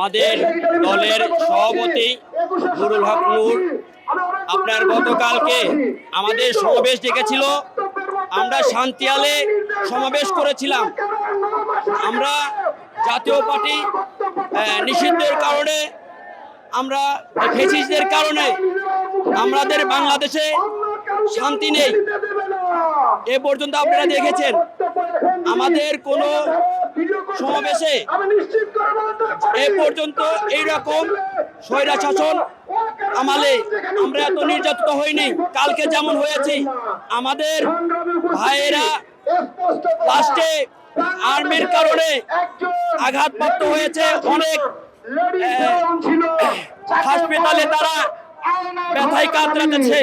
আমাদের দলের সভাপতি নুরুল হক নূর আপনার গতকালকে আমাদের সমাবেশ ডেকেছিল। আমরা শান্তিয়ালে সমাবেশ করেছিলাম। আমরা জাতীয় পার্টি নিষিদ্ধের কারণে আমরা ফেসিসদের কারণে আমাদের বাংলাদেশে শান্তি নেই। এ পর্যন্ত আপনারা দেখেছেন। আমাদের কোনো সমাবেশে এ পর্যন্ত এইরকম স্বৈরা শাসন আমালে আমরা এত নির্যাতিত হইনি। কালকে যেমন হয়েছি, আমাদের ভাইয়েরা লাস্টে আর্মির কারণে আঘাতপ্রাপ্ত হয়েছে। অনেক হাসপাতালে তারা ব্যথায় কাতরাতেছে।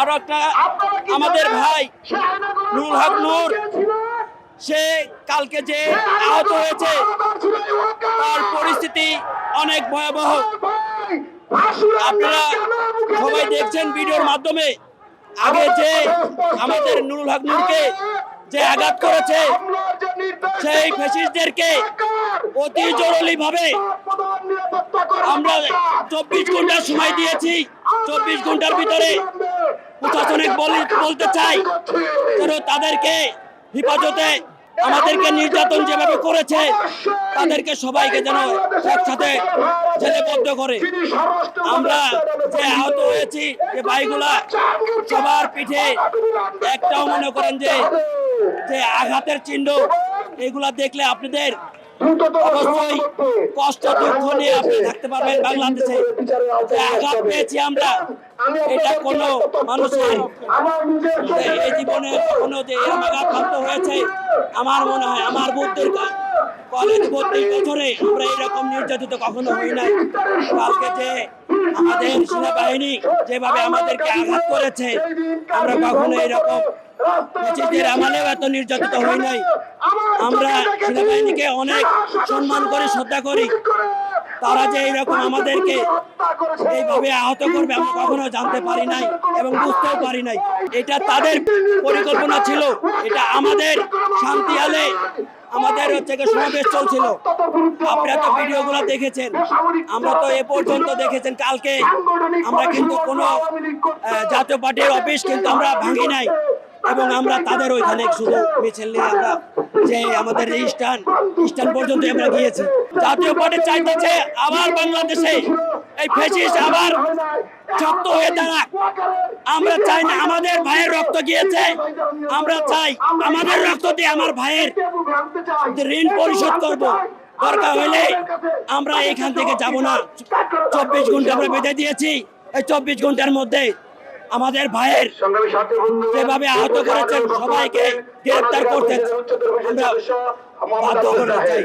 আরও একটা আমাদের ভাই নুরুল হক নূর সে কালকে যে আহত হয়েছে তার পরিস্থিতি অনেক ভয়াবহ। আপনারা সবাই দেখছেন ভিডিওর মাধ্যমে। আগে যে আমাদের নুরুল হক নূরকে যে আঘাত করেছে সেই ফেসিস্টদেরকে অতি জরুরি ভাবে আমরা চব্বিশ ঘণ্টা সময় দিয়েছি। চব্বিশ ঘণ্টার ভিতরে প্রশাসনিক বলি- বলতে চাই তাদেরকে হেফাজতে আমাদেরকে নির্যাতন যেভাবে করেছে, তাদেরকে সবাইকে যেন একসাথে জেলেবদ্ধ করে। আমরা যে আহত হয়েছি, যে ভাইগুলা সবার পিঠে একটাও মনে করেন যে যে আঘাতের চিহ্ন, এগুলা দেখলে আপনাদের কষ্ট দুঃখ নিয়ে আপনি থাকতে পারবেন বাংলাদেশে। আঘাত পেয়েছি আমরা এটা কোনো মানুষের যে এই জীবনে কখনো যে এরকম আঘাতপ্রাপ্ত হয়েছে আমার মনে হয় আমার বুদ্ধির কলেজ ভর্তি বছরে আমরা এরকম নির্যাতিত কখনো হই নাই। কালকে যে আমাদের সেনাবাহিনী যেভাবে আমাদেরকে আঘাত করেছে, আমরা কখনো এরকম নিজেদের আমালেও এত নির্যাতিত হই নাই। আমরা সেনাবাহিনীকে অনেক সম্মান করি শ্রদ্ধা করি। তারা যে এইরকম আমাদেরকে এইভাবে আহত করবে আমরা কখনো জানতে পারি নাই এবং বুঝতেও পারি নাই। এটা তাদের পরিকল্পনা ছিল। এটা আমাদের শান্তি আলে আমাদের হচ্ছে সমাবেশ চলছিল। আপনারা তো ভিডিওগুলো দেখেছেন। আমরা তো এ পর্যন্ত দেখেছেন কালকে আমরা কিন্তু কোনো জাতীয় পার্টির অফিস কিন্তু আমরা ভাঙি নাই এবং আমরা তাদের ওইখানে শুধু মিছিল নিয়ে আমরা যে আমাদের যে স্টান স্টান পর্যন্ত আমরা গিয়েছি। জাতীয় পার্টি চাইতেছে আবার বাংলাদেশে এই ফেসিস আবার শক্ত হয়ে দাঁড়াক আমরা চাই না আমাদের ভাইয়ের রক্ত গিয়েছে। আমরা চাই আমাদের রক্ত দিয়ে আমার ভাইয়ের ঋণ পরিশোধ করব। দরকার হলে আমরা এখান থেকে যাব না। চব্বিশ ঘণ্টা আমরা বেঁধে দিয়েছি। এই চব্বিশ ঘণ্টার মধ্যে আমাদের ভাইয়ের যেভাবে আহত করেছেন সবাইকে গ্রেপ্তার করতে আমরা বাধ্য করতে চাই।